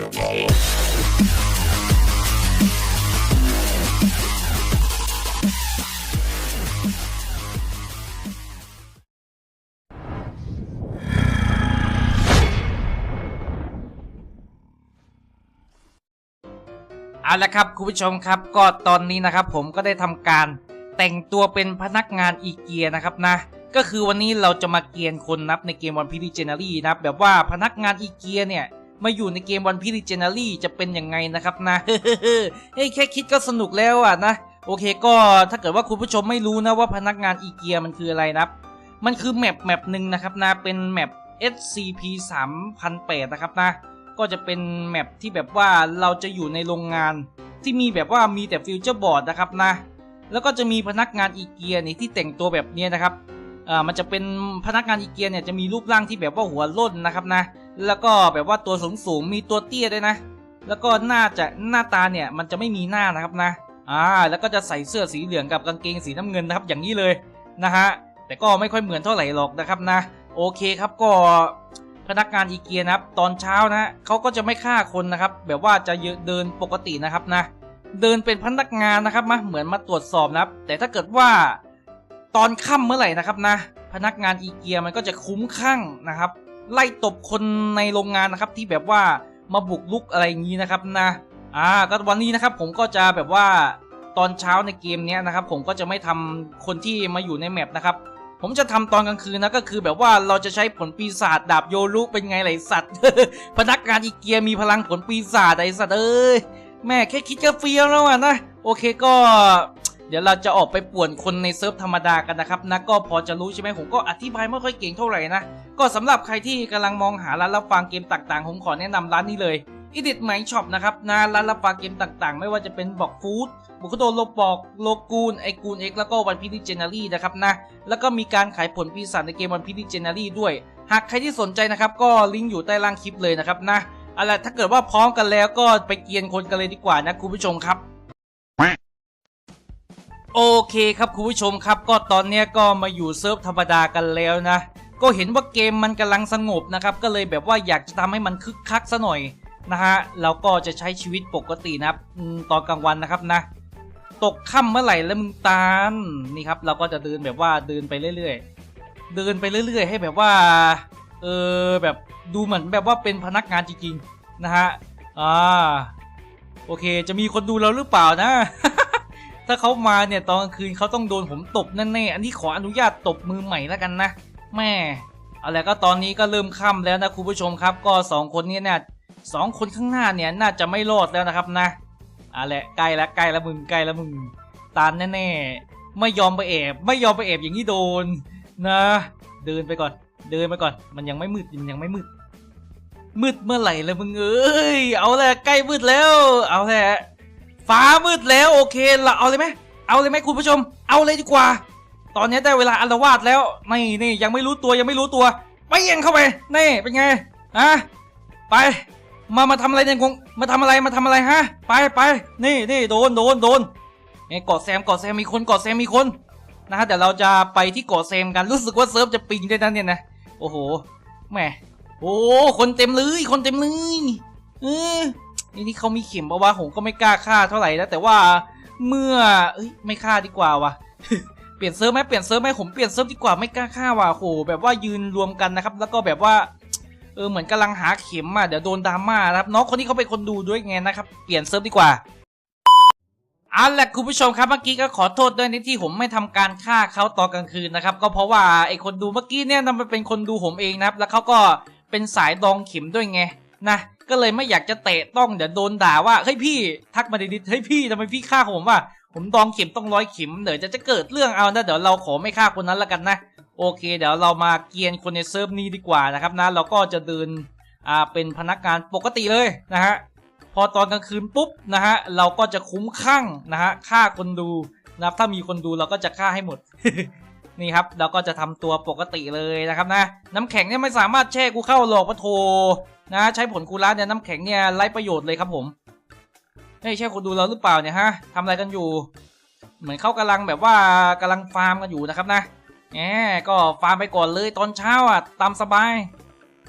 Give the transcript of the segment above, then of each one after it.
เอาละครับคุณผู้ชมครับก็ตอนนี้นะครับผมก็ได้ทำการแต่งตัวเป็นพนักงานอีเกียนะครับนะ ก็คือวันนี้เราจะมาเกียนคนนับในเกมวันพี e เจนารีนะแบบว่าพนักงานอีเกียเนี่ย มาอยู่ในเกมวันพี e เจนารีจะเป็นยังไงนะครับนะเฮ้ยแค่คิดก็สนุกแล้วอะนะ โอเคก็ถ้าเกิดว่าคุณผู้ชมไม่รู้นะว่าพนักงานอีเกียมันคืออะไรนับมันคือแมปแมปหนึ่งนะครับนะเป็นแมป SCP 3008นะครับนะ ก็จะเป็นแมปที่แบบว่าเราจะอยู่ในโรงงาน ที่มีแบบว่ามีแต่ฟิวเจอร์บอร์ดนะครับนะ แล้วก็จะมีพนักงานอีเกียนี่ที่แต่งตัวแบบนี้นะครับอ่ามันจะเป็นพนักงานอีเกียเนี่ยจะมีรูปร่างที่แบบว่าหัวล้นนะครับนะ แล้วก็แบบว่าตัวสูงสูงๆมีตัวเตี้ยด้วยนะ แล้วก็หน้าจะหน้าตาเนี่ยมันจะไม่มีหน้านะครับนะอ่าแล้วก็จะใส่เสื้อสีเหลืองกับกางเกงสีน้ำเงินนะครับ อย่างนี้เลยนะฮะแต่ก็ไม่ค่อยเหมือนเท่าไหร่หรอกนะครับนะ โอเคครับก็พนักงานอีเกียนะครับ ตอนเช้านะเขาก็จะไม่ฆ่าคนนะครับ แบบว่าจะเดินปกตินะครับนะ เดินเป็นพนักงานนะครับมาเหมือนมาตรวจสอบนะครับ แต่ถ้าเกิดว่าตอนค่ำเมื่อไหร่นะครับนะ พนักงานอีเกียมันก็จะคุ้มข้างนะครับ ไล่ตบคนในโรงงานนะครับที่แบบว่ามาบุกลุกอะไรอย่างนี้นะครับนะอ่าก็วันนี้นะครับผมก็จะแบบว่าตอนเช้าในเกมนี้นะครับผมก็จะไม่ทำคนที่มาอยู่ในแมปนะครับผมจะทำตอนกลางคืนนะก็คือแบบว่าเราจะใช้ผลปีศาจดาบโยรุเป็นไงไรสัตว์ พนักงานอีเกียมีพลังผลปีศาจไอสัตว์เอ้ยแม่แค่คิดก็เฟี้ยวแล้วอะนะโอเคก็ เดี๋ยวเราจะออกไปป่วนคนในเซิร์ฟธรรมดากันนะครับนะก็พอจะรู้ใช่ไหมผมก็อธิบายไม่ค่อยเก่งเท่าไหร่นะก็สำหรับใครที่กำลังมองหาร้านรับฟังเกมต่างๆ ผมขอแนะนำร้านนี้เลยอีดิทไมช็อปนะครับนะร้านรับฟังเกมต่างๆ ไม่ว่าจะเป็นบอกฟู้ดบุคโดโลบอกโลกูนไอกูนเอ็กแล้วก็วันพีดิเจนารีนะครับนะแล้วก็มีการขายผลปีศาจในเกมวันพีดิเจนารีด้วย หากใครที่สนใจนะครับก็ลิงก์อยู่ใต้ล่างคลิปเลยนะครับนะอาล่ะถ้าเกิดว่าพร้อมกันแล้วก็ไปเกียนคนกันเลยดีกว่านะคุณผู้ชมครับ โอเคครับคุณผู้ชมครับ ก็ตอนนี้ก็มาอยู่เซิร์ฟธรรมดากันแล้วนะ ก็เห็นว่าเกมมันกำลังสงบนะครับ ก็เลยแบบว่าอยากจะทำให้มันคึกคักซะหน่อยนะฮะเราก็จะใช้ชีวิตปกตินะตอนกลางวันนะครับนะ ตกค่ำเมื่อไหร่แล้วมึงตามนี่ครับ เราก็จะเดินแบบว่าเดินไปเรื่อยๆ เดินไปเรื่อย ๆ ให้แบบว่าเออแบบดูเหมือนแบบว่าเป็นพนักงานจริงๆนะฮะอ่าโอเค จะมีคนดูเราหรือเปล่านะ ถ้าเขามาเนี่ยตอนกลางคืนเขาต้องโดนผมตบแน่ๆอันนี้ขออนุญาตตบมือใหม่แล้วกันนะแม่เอาละก็ตอนนี้ก็เริ่มค่ำแล้วนะคุณผู้ชมครับ ก็สองคนนี้เนี่ยสองคนข้างหน้าเนี่ยน่าจะไม่รอดแล้วนะครับนะเอาละใกล้ละใกล้ละมึงใกล้ละมึงตานแน่ๆไม่ยอมไปแอบไม่ยอมไปแอบอย่างนี้โดนนะ เดินไปก่อน เดินไปก่อน มันยังไม่มืดมันยังไม่มืดมืดเมื่อไหร่ละมึงเอ้ยเอาแหละใกล้มืดแล้ว เอาแหละ ฟ้ามืดแล้วโอเคเราเอาเลยไหมเอาเลยไหมคุณผู้ชม เอาเลยดีกว่า ตอนนี้ได้เวลาอารวาสแล้วนี่นี่ยังไม่รู้ตัวยังไม่รู้ตัวไปเองเข้าไปนี่เป็นไงฮะไป มามาทำอะไรเนี่ยงงมาทำอะไรมาทำอะไรฮะ ไปไปนี่นี่โดนโดนโดนไงเกาะแซมเกาะแซมมีคนเกาะแซมมีคนนะฮะเดี๋ยวเราจะไปที่เกาะแซมกันรู้สึกว่าเซิร์ฟจะปิงได้วยนเนี่ยนะโอ้โหแหมโอ้คนเต็มเลยคนเต็มเลยเออ นี่ที่เขามีเข็มปะวะผมก็ไม่กล้าฆ่าเท่าไหร่นะแต่ว่าเมื่อเอ้ยไม่ฆ่าดีกว่าวะเปลี่ยนเซิร์ฟไหมเปลี่ยนเซิร์ฟไหมผมเปลี่ยนเซิร์ฟดีกว่าไม่กล้าฆ่าว่ะโหแบบว่ายืนรวมกันนะครับ แล้วก็แบบว่าเออเหมือนกำลังหาเข็มอะเดี๋ยวโดนดราม่านะครับน้องคนนี้เขาเป็นคนดูด้วยไงนะครับเปลี่ยนเซิร์ฟดีกว่าเอาละคุณผู้ชมครับเมื่อกี้ก็ขอโทษด้วยในที่ผมไม่ทำการฆ่าเขาตอนกลางคืนนะครับก็เพราะว่าไอคนดูเมื่อกี้เนี่ยมันเป็นคนดูผมเองนะครับ แล้วเขาก็เป็นสายดองเข็มด้วยไงนะ ก็เลยไม่อยากจะเตะต้องเดี๋ยวโดนด่าว่าเฮ้ยพี่ทักมาดิดๆเฮ้ยพี่ทำไมพี่ฆ่าผมวะผมดองเข็มต้องร้อยเข็มเดี๋ยวจะจะเกิดเรื่องเอานะเดี๋ยวเราขอไม่ฆ่าคนนั้นละกันนะ โอเค เดี๋ยวเรามาเกียนคนในเซิร์ฟนี้ดีกว่านะครับนะเราก็จะเดินอ่าเป็นพนักงานปกติเลยนะฮะพอตอนกลางคืนปุ๊บนะฮะเราก็จะคุ้มข้างนะฮะฆ่าคนดูนะครับถ้ามีคนดูเราก็จะฆ่าให้หมด นี่ครับเราก็จะทำตัวปกติเลยนะครับนะ น้ำแข็งเนี่ยไม่สามารถแช่กูเข้าหรอกปะโทนะใช้ผลคูล่าเนี่ยน้ำแข็งเนี่ยไร้ประโยชน์เลยครับผมเฮ้ยใช่คนดูเราหรือเปล่าเนี่ยฮะทำอะไรกันอยู่ เหมือนเขากำลังแบบว่ากำลังฟาร์มกันอยู่นะครับนะแหมก็ฟาร์มไปก่อนเลยตอนเช้าอะตามสบาย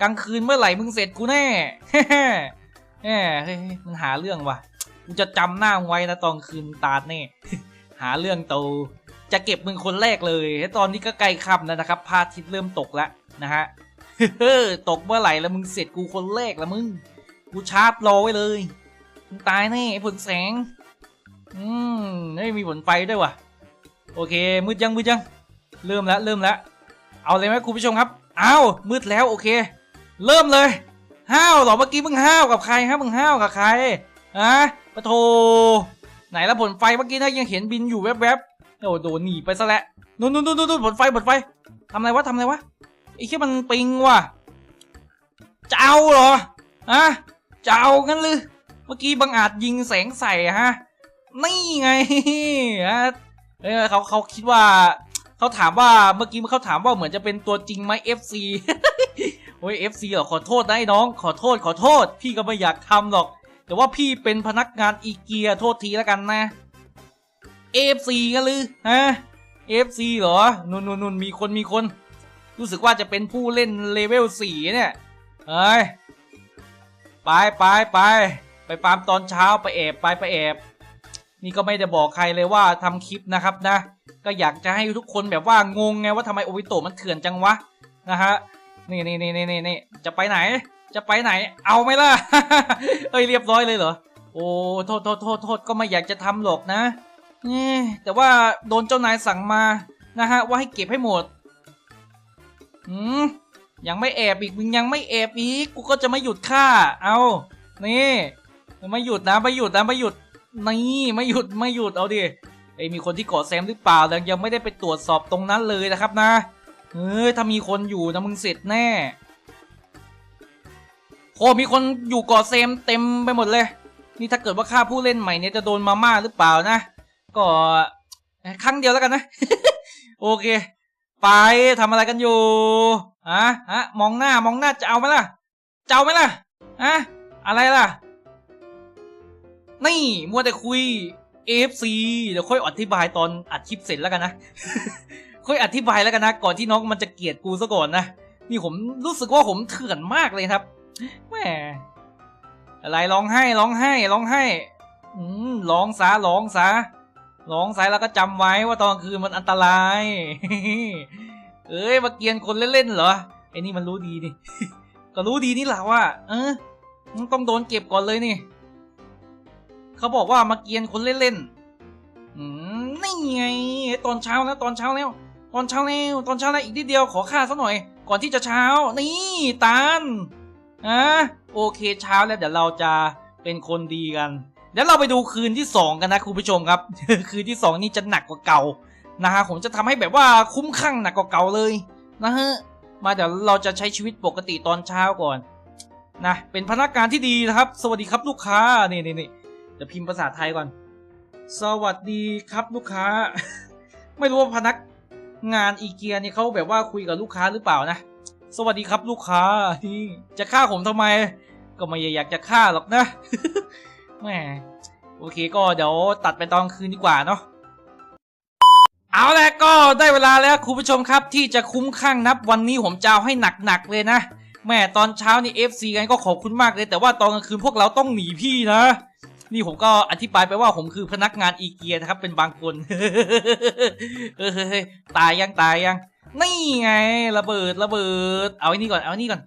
กลางคืนเมื่อไหร่มึงเสร็จกูแน่แหมเฮ้ยมันหาเรื่องว่ะกูจะจำหน้าไว้นะตอนคืนตาดแน่หาเรื่องโต จะเก็บมึงคนแรกเลยตอนนี้ก็ใกล้ค่ำแล้วนะครับพาทิตเริ่มตกแล้วนะฮะเฮ้ตกเมื่อไหร่แล้วมึงเสร็จกูคนแรกแล้วมึง กูชาร์จรอไว้เลยมึงตายแน่ไอ้ผลแสง อืมไม่มีผลไฟด้วยว่ะ โอเค มืดยังมืดยัง เริ่มแล้วเริ่มแล้ว เอาเลยไหมคุณผู้ชมครับ อ้าวมืดแล้วโอเค เริ่มเลย ห้าวหรอเมื่อกี้มึงห้าวกับใครฮะมึงห้าวกับใครอะปะโท ไหนแล้วผลไฟเมื่อกี้นะยังเห็นบินอยู่แวบๆ โอ้โดนหนีไปซะแล้วนู่นนู่นนู่นนู่นผลไฟผลไฟทำอะไรวะทำอะไรวะไอ้แค่มันปิงว่ะจะเอาเหรออะจะเอางั้นหรือเมื่อกี้บังอาจยิงแสงใส่ฮะนี่ไงฮะเออเขาเขาคิดว่าเขาถามว่าเมื่อกี้เขาถามว่าเหมือนจะเป็นตัวจริงไหม FC โอ้ย FC เหรอขอโทษนะไอ้น้อง ขอโทษขอโทษ พี่ก็ไม่อยากทำหรอก แต่ว่าพี่เป็นพนักงานอีเกียโทษทีแล้วกันนะ FC กันหรือฮะ FC เหรอนุ่นนุ่นนุ่นมีคนมีคน รู้สึกว่าจะเป็นผู้เล่นเลเวลสี่เนี่ยเอ้ยไปไปไปไปฟามตอนเช้าไปแอบไปไปแอบ นี่ก็ไม่ได้บอกใครเลยว่าทำคลิปนะครับนะ ก็อยากจะให้ทุกคนแบบว่างงไงว่าทำไมโอวิโตะมันเถื่อนจังวะนะฮะนี่นี่นี่นี่นี่จะไปไหน จะไปไหน เอาไหมล่ะเอ้ยเรียบร้อยเลยเหรอโอ้โทษโทษโทษโทษก็ไม่อยากจะทำหรอกนะ นี่แต่ว่าโดนเจ้านายสั่งมานะฮะว่าให้เก็บให้หมดอืมยังไม่แอบอีกมึงยังไม่แอบอีกกูก็จะไม่หยุดฆ่า เอานี่ไม่หยุดนะไม่หยุดนะไม่หยุดนี่ไม่หยุดไม่หยุดเอาดิไอ้ยมีคนที่เกาะแซมหรือเปล่าแต่ยังไม่ได้ไปตรวจสอบตรงนั้นเลยนะครับนะเฮ้ยถ้ามีคนอยู่นะมึงเสร็จแน่โอ้มีคนอยู่เกาะแซมเต็มไปหมดเลย นี่ถ้าเกิดว่าฆ่าผู้เล่นใหม่เนี่ยจะโดนมาม่าหรือเปล่านะ ก็ครั้งเดียวแล้วกันนะ โอเค ไปทำอะไรกันอยู่อะฮะมองหน้ามองหน้าจะเอาไหมล่ะจะเอาไหมล่ะอะอะไรล่ะ นี่มัวแต่คุย AFC เดี๋ยวค่อยอธิบายตอนอัดคลิปเสร็จแล้วกันนะค่อยอธิบายแล้วกันนะ ก่อนที่น้องมันจะเกลียดกูซะก่อนนะนี่ผมรู้สึกว่าผมเถื่อนมากเลยครับแหมอะไรร้องไห้ร้องไห้ร้องไห้ อืมร้องซะร้องซะ ร้องซะแล้วก็จำไว้ว่าตอนคืนมันอันตราย เอ้ยมาเกียนคนเล่นๆเหรอไอ้นี่มันรู้ดีนี่ ก็รู้ดีนี่แหละว่า เออมึงต้องโดนเก็บก่อนเลยนี่ เขาบอกว่ามาเกียนคนเล่นๆนี่ไงตอนเช้าแล้วตอนเช้าแล้ว ตอนเช้าแล้วตอนเช้าแล้วอีกนิดเดียวขอค่าสักหน่อย ก่อนที่จะเช้า นี่ตาลอะโอเคเช้าแล้วเดี๋ยวเราจะเป็นคนดีกัน ดี๋ยวเราไปดูคืนที่สองกันนะคุณผู้ชมครับ คืนที่สองนี่จะหนักกว่าเก่านะฮะผมจะทำให้แบบว่าคุ้มข้างหนักกว่าเก่าเลยนะฮะมาเดี๋ยวเราจะใช้ชีวิตปกติตอนเช้าก่อนนะเป็นพนักงานที่ดีนะครับ สวัสดีครับลูกค้านี่นี่นี่จะพิมพ์ภาษาไทยก่อน สวัสดีครับลูกค้า ไม่รู้ว่าพนักงานอีเกียนี่เขาแบบว่าคุยกับลูกค้าหรือเปล่านะสวัสดีครับลูกค้านี่จะฆ่าผมทำไม ก็ไม่อยากจะฆ่าหรอกนะ แหมโอเคก็เดี๋ยวตัดไปตอนคืนดีกว่าเนาะเอาแหละก็ได้เวลาแล้วคุณผู้ชมครับที่จะคุ้มข้างนับวันนี้ผมจะเอาให้หนักๆเลยนะแม่ตอนเช้านี่ FC กันก็ขอบคุณมากเลย แต่ว่าตอนกลางคืนพวกเราต้องหนีพี่นะ นี่ผมก็อธิบายไปว่าผมคือพนักงานอีเกียนะครับ เป็นบางคนเฮ้ยตายยังตายยังนี่ไง ระเบิดระเบิด เอาไอ้นี่ก่อนเอาไอ้นี่ก่อน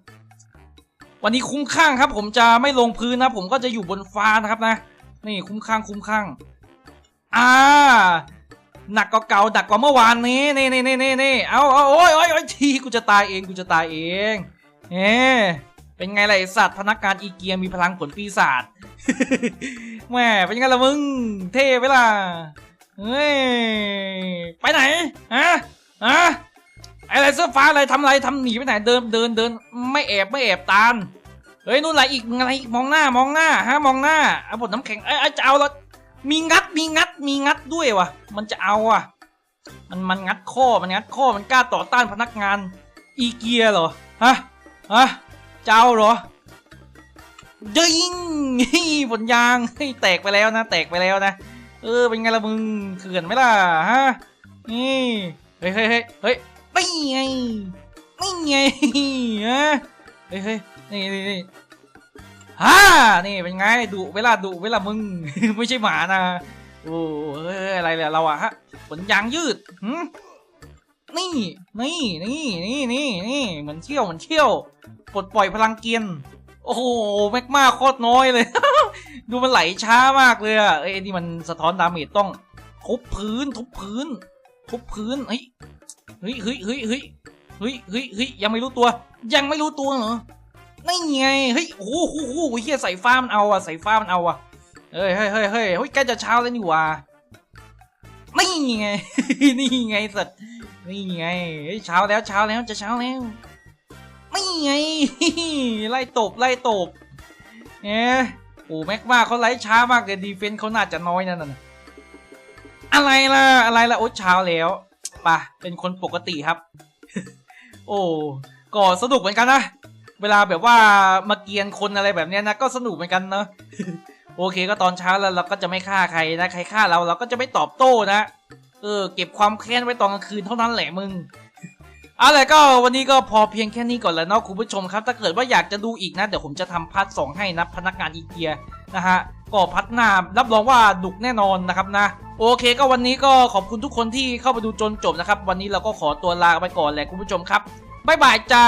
วันนี้คุ้มข้างครับ ผมจะไม่ลงพื้นนะ ผมก็จะอยู่บนฟ้านะครับนะ นี่คุ้มข้างคุ้มข้างอ่าหนักกว่าเก่าหนักกว่าเมื่อวานนี้นี่นี่นี่นี่นี่เอาเอาโอ้ยโอ้ยโอ้ยทีกูจะตายเองกูจะตายเองเอ๊เป็นไงล่ะไอสัตว์พนักงานอีเกียมีพลังผลปีศาจแหม่เป็นไงล่ะมึง เท่ไหมล่ะเฮ้ยไปไหนฮะฮะ อะไรเสื้อฟ้าอะไรทำอะไรทำหนีไปไหนเดินเดินเดินไม่แอบไม่แอบตามเฮ้ยนู่นอะไรอีกอะไรอีกมองหน้ามองหน้าฮะมองหน้าเอาบทน้ำแข็งเอ้ยเอ้ยจะเอาแล้วมีงัดมีงัดมีงัดด้วยวะมันจะเอาอะ มันมันงัดข้อมันงัดข้อมันกล้าต่อต้านพนักงานอีเกียเหรอฮะฮะจะเอาเหรอยิงผลยางฮ้ยแตกไปแล้วนะ แตกไปแล้วนะเออเป็นไงละมึงเขื่อนไหมล่ะฮะนี่เฮ้ยเฮ้ยเฮ้ย นี่ไงนี่ไงฮะเฮ้ยเฮ้ยนี่นี่ฮ่านี่เป็นไงดุเวลาดุเวลามึง ไม่ใช่หมานะโอ้เฮ้ยอะไรเนี่ยเราอะฮะขนยางยืดหืมนี่นี่นี่นี่นี่นี่เหมือนเที่ยวเหมือนเที่ยวปลดปล่อยพลังเกียนโอ้โหแมกมาโคตรน้อยเลย ดูมันไหลช้ามากเลยอะเอ้ยนี่มันสะท้อนดาเมจต้องทุบพื้นทุบพื้นทุบพื้นเฮ้ย เฮ้ยเฮ้ยเฮ้ยเฮ้ยเฮ้ยเฮ้ยเฮ้ยยังไม่รู้ตัว ยังไม่รู้ตัวเหรอนี่ไงเฮ้ยโอ้โหโอ้โหเฮียใส่ฟ้ามันเอาอะใส่ฟ้ามันเอาอะเฮ้ยเฮ้ยเฮ้ยเฮ้ยเฮ้ยใกล้จะเช้าแล้วนี่หว่านี่ไงนี่ไงสัตว์นี่ไงเฮ้เช้าแล้วเช้าแล้วจะเช้าแล้วนี่ไงไล่ตบไล่ตบเอ๊ะโอ้แม็กมาเขาไล่ช้ามากเลยดีเฟนส์เขาน่าจะน้อยนั่นน่ะอะไรล่ะอะไรล่ะโอ๊ยเช้าแล้ว ป่ะเป็นคนปกติครับ โอ้ก็สนุกเหมือนกันนะ เวลาแบบว่ามาเกียนคนอะไรแบบเนี้ยนะ ก็สนุกเหมือนกันเนอะโอเคก็ตอนเช้าแล้วเราก็จะไม่ฆ่าใครนะ ใครฆ่าเราเราก็จะไม่ตอบโต้นะ เออ เก็บความแค้นไว้ตอนกลางคืนเท่านั้นแหละมึงเอาละก็วันนี้ก็พอเพียงแค่นี้ก่อนแล้วเนาะคุณผู้ชมครับ ถ้าเกิดว่าอยากจะดูอีกนะ เดี๋ยวผมจะทำพาร์ทสองให้นะพนักงานอีเกียนะฮะ ก็พัฒนารับรองว่าดุกแน่นอนนะครับนะ โอเคก็วันนี้ก็ขอบคุณทุกคนที่เข้ามาดูจนจบนะครับ วันนี้เราก็ขอตัวลาไปก่อนแหละคุณผู้ชมครับบ๊ายบายจ้า